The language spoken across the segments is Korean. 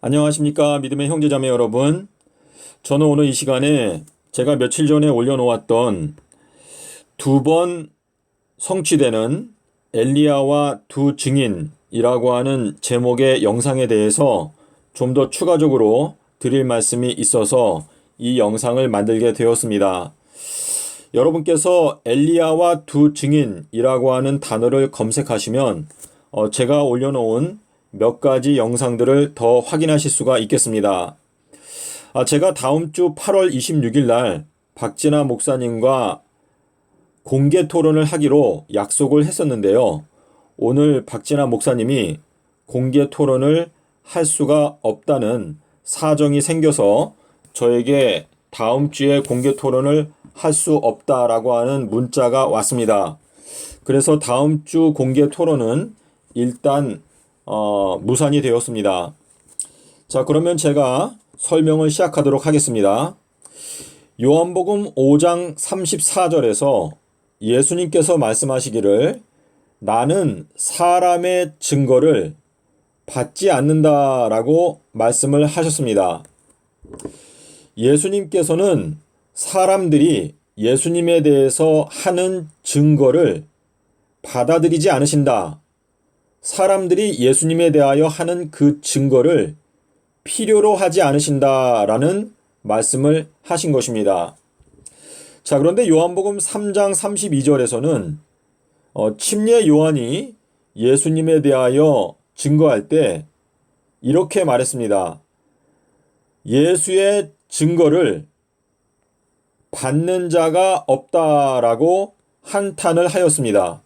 안녕하십니까 믿음의 형제자매 여러분 저는 오늘 이 시간에 제가 며칠 전에 올려놓았던 두 번 성취되는 엘리야와 두 증인이라고 하는 제목의 영상에 대해서 좀 더 추가적으로 드릴 말씀이 있어서 이 영상을 만들게 되었습니다. 여러분께서 엘리야와 두 증인이라고 하는 단어를 검색하시면 어, 제가 올려놓은 몇 가지 영상들을 더 확인하실 수가 있겠습니다. 아, 제가 다음 주 8월 26일 날 박진아 목사님과 공개 토론을 하기로 약속을 했었는데요. 오늘 박진아 목사님이 공개 토론을 할 수가 없다는 사정이 생겨서 저에게 다음 주에 공개 토론을 할 수 없다라고 하는 문자가 왔습니다. 그래서 다음 주 공개 토론은 일단 어, 무산이 되었습니다. 자, 그러면 제가 설명을 시작하도록 하겠습니다. 요한복음 5장 34절에서 예수님께서 말씀하시기를 나는 사람의 증거를 받지 않는다라고 말씀을 하셨습니다. 예수님께서는 사람들이 예수님에 대해서 하는 증거를 받아들이지 않으신다. 사람들이 예수님에 대하여 하는 그 증거를 필요로 하지 않으신다라는 말씀을 하신 것입니다. 자, 그런데 요한복음 3장 32절에서는 어, 침례 요한이 예수님에 대하여 증거할 때 이렇게 말했습니다. 예수의 증거를 받는 자가 없다라고 한탄을 하였습니다.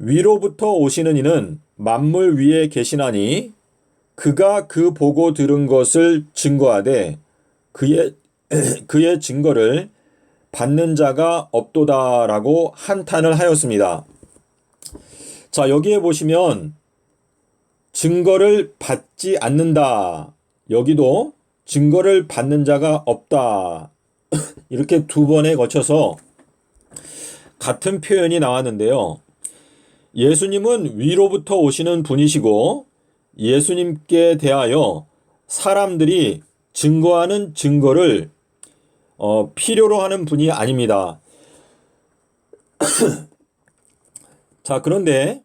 위로부터 오시는 이는 만물 위에 계시나니 그가 그 보고 들은 것을 증거하되 그의 그의 증거를 받는 자가 없도다라고 한탄을 하였습니다. 자, 여기에 보시면 증거를 받지 않는다. 여기도 증거를 받는 자가 없다. 이렇게 두 번에 거쳐서 같은 표현이 나왔는데요. 예수님은 위로부터 오시는 분이시고 예수님께 대하여 사람들이 증거하는 증거를 어, 필요로 하는 분이 아닙니다. 자, 그런데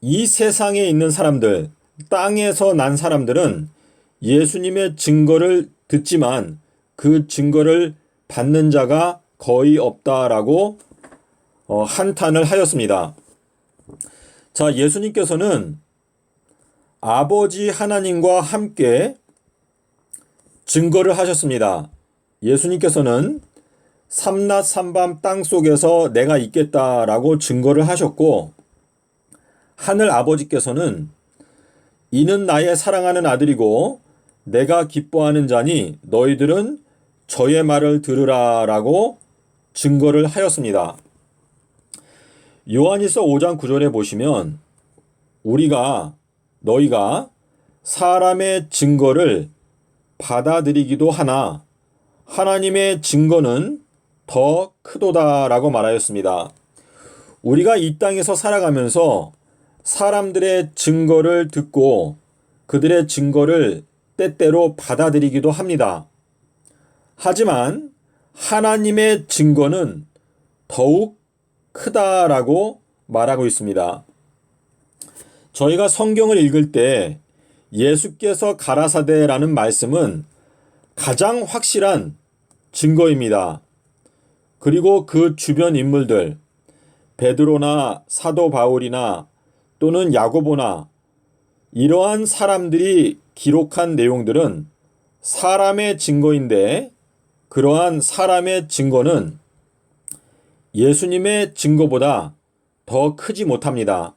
이 세상에 있는 사람들, 땅에서 난 사람들은 예수님의 증거를 듣지만 그 증거를 받는 자가 거의 없다라고 어, 한탄을 하였습니다. 자, 예수님께서는 아버지 하나님과 함께 증거를 하셨습니다. 예수님께서는 삼낮 삼밤 땅 속에서 내가 있겠다라고 증거를 하셨고 하늘 아버지께서는 이는 나의 사랑하는 아들이고 내가 기뻐하는 자니 너희들은 저의 말을 들으라라고 증거를 하였습니다. 요한일서 5장 9절에 보시면 우리가 너희가 사람의 증거를 받아들이기도 하나 하나님의 증거는 더 크도다라고 말하였습니다. 우리가 이 땅에서 살아가면서 사람들의 증거를 듣고 그들의 증거를 때때로 받아들이기도 합니다. 하지만 하나님의 증거는 더욱 크다라고 말하고 있습니다. 저희가 성경을 읽을 때 예수께서 가라사대라는 말씀은 가장 확실한 증거입니다. 그리고 그 주변 인물들, 베드로나 사도 바울이나 또는 야고보나 이러한 사람들이 기록한 내용들은 사람의 증거인데 그러한 사람의 증거는 예수님의 증거보다 더 크지 못합니다.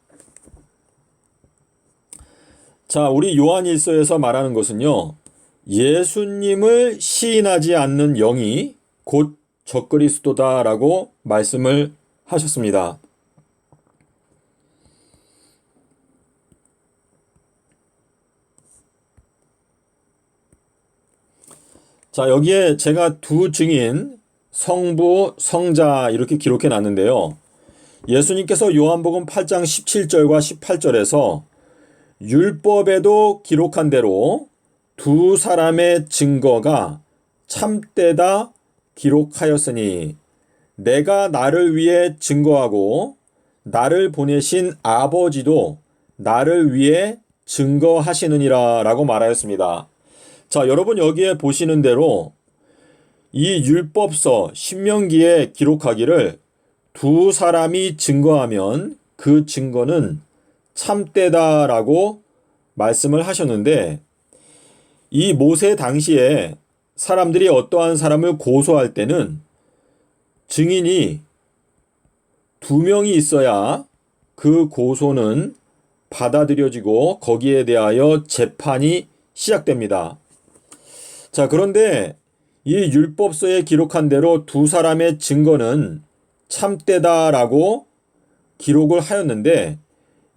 자, 우리 요한일서에서 말하는 것은요. 예수님을 시인하지 않는 영이 곧 적그리스도다라고 말씀을 하셨습니다. 자, 여기에 제가 두 증인 성부, 성자 이렇게 기록해 놨는데요. 예수님께서 요한복음 8장 17절과 18절에서 율법에도 기록한 대로 두 사람의 증거가 참되다 기록하였으니 내가 나를 위해 증거하고 나를 보내신 아버지도 나를 위해 증거하시느니라 라고 말하였습니다. 자, 여러분 여기에 보시는 대로 이 율법서 신명기에 기록하기를 두 사람이 증거하면 그 증거는 참되다라고 말씀을 하셨는데 이 모세 당시에 사람들이 어떠한 사람을 고소할 때는 증인이 두 명이 있어야 그 고소는 받아들여지고 거기에 대하여 재판이 시작됩니다. 자, 그런데 이 율법서에 기록한 대로 두 사람의 증거는 참되다라고 기록을 하였는데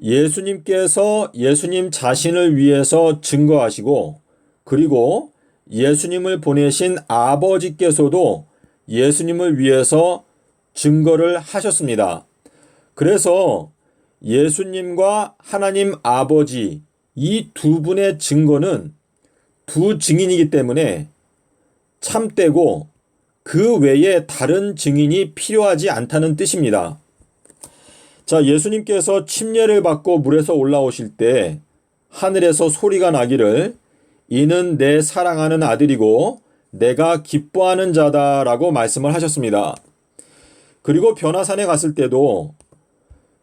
예수님께서 예수님 자신을 위해서 증거하시고 그리고 예수님을 보내신 아버지께서도 예수님을 위해서 증거를 하셨습니다. 그래서 예수님과 하나님 아버지 이 두 분의 증거는 두 증인이기 때문에 참되고 그 외에 다른 증인이 필요하지 않다는 뜻입니다. 자, 예수님께서 침례를 받고 물에서 올라오실 때 하늘에서 소리가 나기를 이는 내 사랑하는 아들이고 내가 기뻐하는 자다라고 말씀을 하셨습니다. 그리고 변화산에 갔을 때도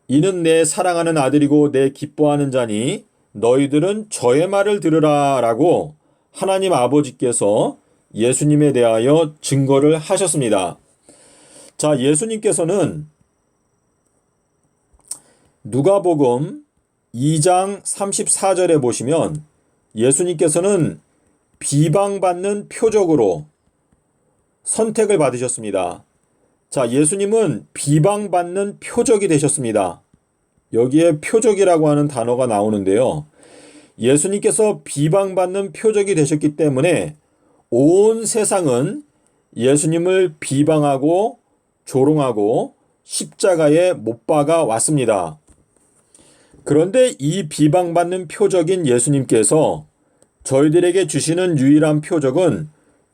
이는 내 사랑하는 아들이고 내 기뻐하는 자니 너희들은 저의 말을 들으라 라고 하나님 아버지께서 예수님에 대하여 증거를 하셨습니다. 자, 예수님께서는 누가복음 2장 34절에 보시면 예수님께서는 비방받는 표적으로 선택을 받으셨습니다. 자, 예수님은 비방받는 표적이 되셨습니다. 여기에 표적이라고 하는 단어가 나오는데요. 예수님께서 비방받는 표적이 되셨기 때문에 온 세상은 예수님을 비방하고 조롱하고 십자가에 못 박아 왔습니다. 그런데 이 비방받는 표적인 예수님께서 저희들에게 주시는 유일한 표적은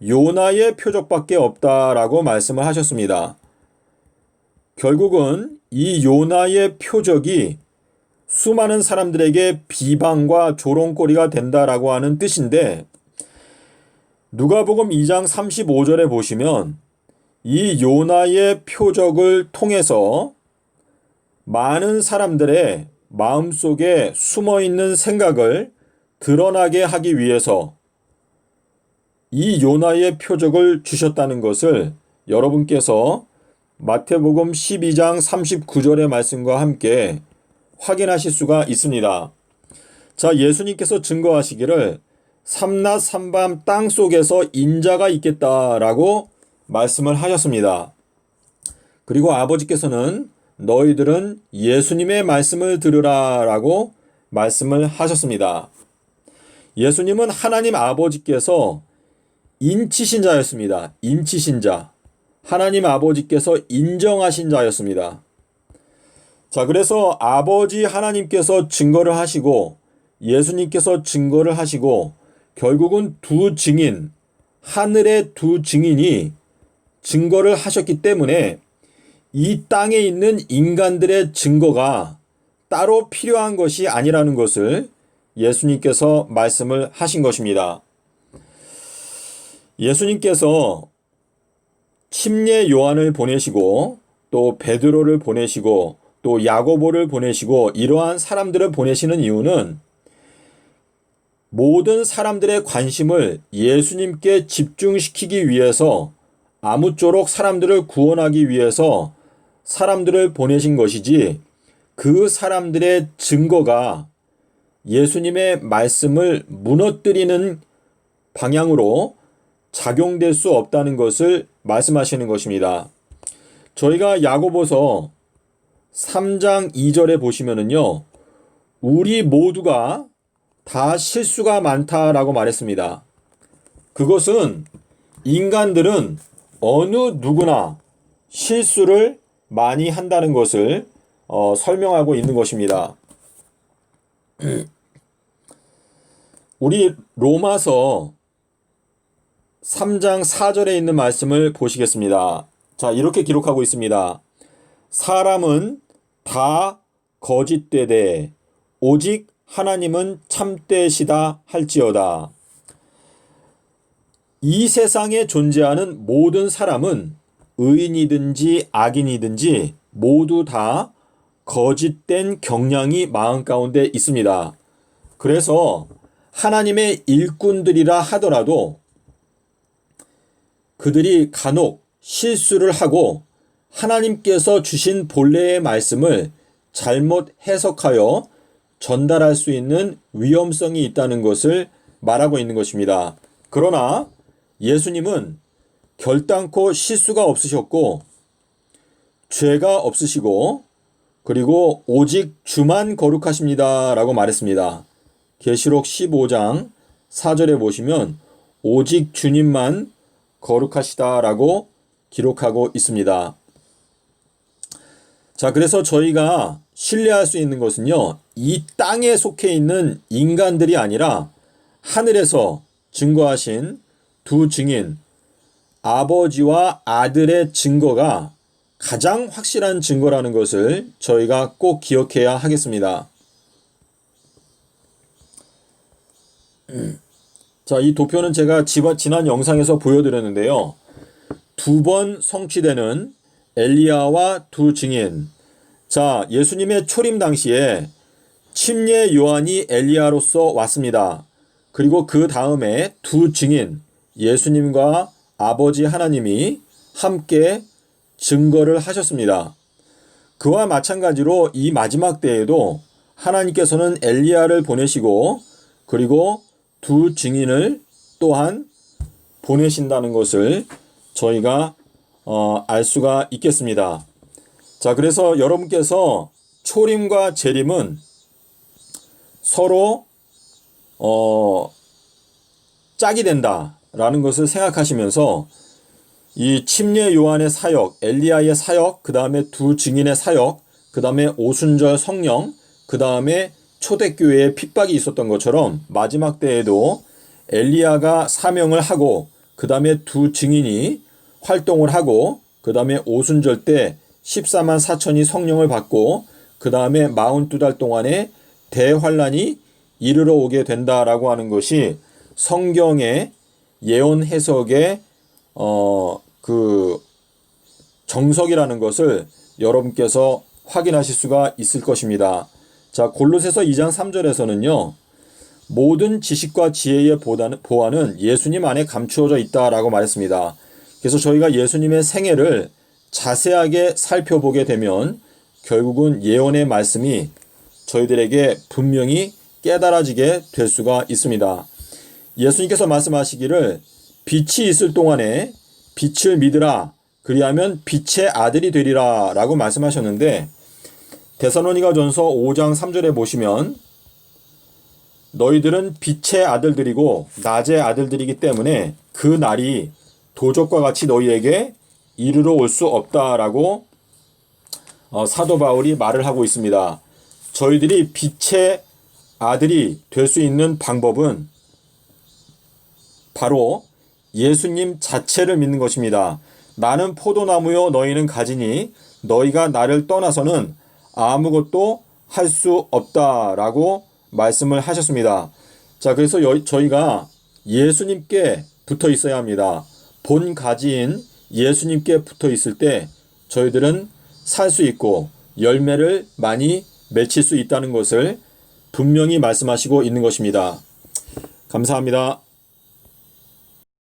요나의 표적밖에 없다라고 말씀을 하셨습니다. 결국은 이 요나의 표적이 수많은 사람들에게 비방과 조롱거리가 된다라고 하는 뜻인데 누가복음 2장 35절에 보시면 이 요나의 표적을 통해서 많은 사람들의 마음속에 숨어 있는 생각을 드러나게 하기 위해서 이 요나의 표적을 주셨다는 것을 여러분께서 마태복음 12장 39절의 말씀과 함께 확인하실 수가 있습니다. 자, 예수님께서 증거하시기를 삼낮 삼밤 땅 속에서 인자가 있겠다라고 말씀을 하셨습니다. 그리고 아버지께서는 너희들은 예수님의 말씀을 들으라라고 말씀을 하셨습니다. 예수님은 하나님 아버지께서 인치신 자였습니다. 인치신 자. 하나님 아버지께서 인정하신 자였습니다. 자, 그래서 아버지 하나님께서 증거를 하시고 예수님께서 증거를 하시고 결국은 두 증인, 하늘의 두 증인이 증거를 하셨기 때문에 이 땅에 있는 인간들의 증거가 따로 필요한 것이 아니라는 것을 예수님께서 말씀을 하신 것입니다. 예수님께서 침례 요한을 보내시고 또 베드로를 보내시고 또 야고보를 보내시고 이러한 사람들을 보내시는 이유는 모든 사람들의 관심을 예수님께 집중시키기 위해서 아무쪼록 사람들을 구원하기 위해서 사람들을 보내신 것이지 그 사람들의 증거가 예수님의 말씀을 무너뜨리는 방향으로 작용될 수 없다는 것을 말씀하시는 것입니다. 저희가 야고보서 3장 2절에 보시면은요. 우리 모두가 다 실수가 많다라고 말했습니다. 그것은 인간들은 어느 누구나 실수를 많이 한다는 것을 어, 설명하고 있는 것입니다. 우리 로마서 3장 4절에 있는 말씀을 보시겠습니다. 자, 이렇게 기록하고 있습니다. 사람은 다 거짓되되 오직 하나님은 참되시다 할지어다. 이 세상에 존재하는 모든 사람은 의인이든지 악인이든지 모두 다 거짓된 경향이 마음 가운데 있습니다. 그래서 하나님의 일꾼들이라 하더라도 그들이 간혹 실수를 하고 하나님께서 주신 본래의 말씀을 잘못 해석하여 전달할 수 있는 위험성이 있다는 것을 말하고 있는 것입니다. 그러나 예수님은 결단코 실수가 없으셨고 죄가 없으시고 그리고 오직 주만 거룩하십니다라고 말했습니다. 계시록 15장 4절에 보시면 오직 주님만 거룩하시다라고 기록하고 있습니다. 자, 그래서 저희가 신뢰할 수 있는 것은요, 이 땅에 속해 있는 인간들이 아니라 하늘에서 증거하신 두 증인, 아버지와 아들의 증거가 가장 확실한 증거라는 것을 저희가 꼭 기억해야 하겠습니다. 자, 이 도표는 제가 지난 영상에서 보여드렸는데요. 두 번 성취되는 엘리야와 두 증인. 자, 예수님의 초림 당시에 침례 요한이 엘리야로서 왔습니다. 그리고 그 다음에 두 증인, 예수님과 아버지 하나님이 함께 증거를 하셨습니다. 그와 마찬가지로 이 마지막 때에도 하나님께서는 엘리야를 보내시고 그리고 두 증인을 또한 보내신다는 것을 저희가 어, 알 수가 있겠습니다. 자, 그래서 여러분께서 초림과 재림은 서로 어, 짝이 된다라는 것을 생각하시면서 이 침례 요한의 사역, 엘리야의 사역, 그 다음에 두 증인의 사역, 그 다음에 오순절 성령, 그 다음에 초대교회에 핍박이 있었던 것처럼 마지막 때에도 엘리야가 사명을 하고 그 다음에 두 증인이 활동을 하고 그 다음에 오순절 때 14만 4천이 성령을 받고 그 다음에 42달 동안에 대환란이 이르러 오게 된다라고 하는 것이 성경의 예언 해석의 어 그 정석이라는 것을 여러분께서 확인하실 수가 있을 것입니다. 자, 골로새서 2장 3절에서는요. 모든 지식과 지혜의 보완은 예수님 안에 감추어져 있다라고 말했습니다. 그래서 저희가 예수님의 생애를 자세하게 살펴보게 되면 결국은 예언의 말씀이 저희들에게 분명히 깨달아지게 될 수가 있습니다. 예수님께서 말씀하시기를 빛이 있을 동안에 빛을 믿으라 그리하면 빛의 아들이 되리라 라고 말씀하셨는데 데살로니가 전서 5장 3절에 보시면 너희들은 빛의 아들들이고 낮의 아들들이기 때문에 그 날이 도적과 같이 너희에게 이르러 올 수 없다라고 어, 사도 바울이 말을 하고 있습니다. 저희들이 빛의 아들이 될 수 있는 방법은 바로 예수님 자체를 믿는 것입니다. 나는 포도나무요 너희는 가지니 너희가 나를 떠나서는 아무것도 할 수 없다라고 말씀을 하셨습니다. 자, 그래서 여, 저희가 예수님께 붙어 있어야 합니다. 본 가지인 예수님께 붙어 있을 때 저희들은 살 수 있고 열매를 많이 맺힐 수 있다는 것을 분명히 말씀하시고 있는 것입니다. 감사합니다.